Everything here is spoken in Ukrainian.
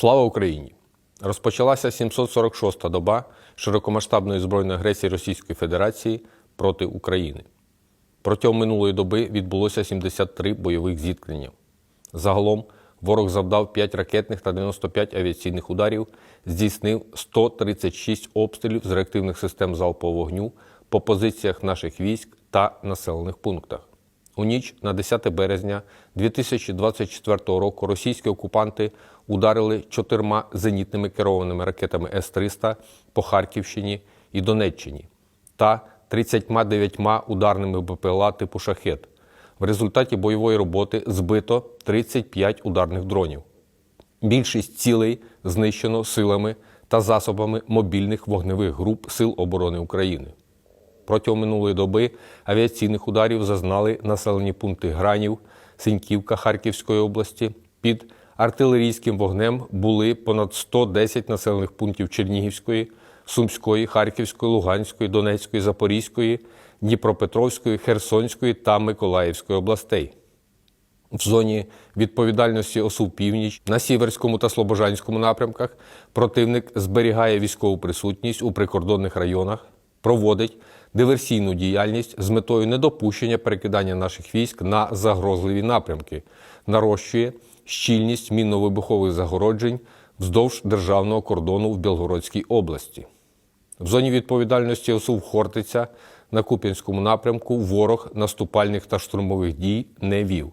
Слава Україні! Розпочалася 746-та доба широкомасштабної збройної агресії Російської Федерації проти України. Протягом минулої доби відбулося 73 бойових зіткнення. Загалом ворог завдав 5 ракетних та 95 авіаційних ударів, здійснив 136 обстрілів з реактивних систем залпового вогню по позиціях наших військ та населених пунктах. У ніч на 10 березня 2024 року російські окупанти ударили чотирма зенітними керованими ракетами С-300 по Харківщині і Донеччині та 39 ударними БПЛА типу «Шахет». В результаті бойової роботи збито 35 ударних дронів. Більшість цілей знищено силами та засобами мобільних вогневих груп Сил оборони України. Протягом минулої доби авіаційних ударів зазнали населені пункти Гранів, Синьківка Харківської області. Під артилерійським вогнем були понад 110 населених пунктів Чернігівської, Сумської, Харківської, Луганської, Донецької, Запорізької, Дніпропетровської, Херсонської та Миколаївської областей. В зоні відповідальності ОСУ Північ на Сіверському та Слобожанському напрямках противник зберігає військову присутність у прикордонних районах, проводить диверсійну діяльність з метою недопущення перекидання наших військ на загрозливі напрямки, нарощує щільність мінно-вибухових загороджень вздовж державного кордону в Білгородській області. В зоні відповідальності ОСУ Хортиця на Куп'янському напрямку ворог наступальних та штурмових дій не вів.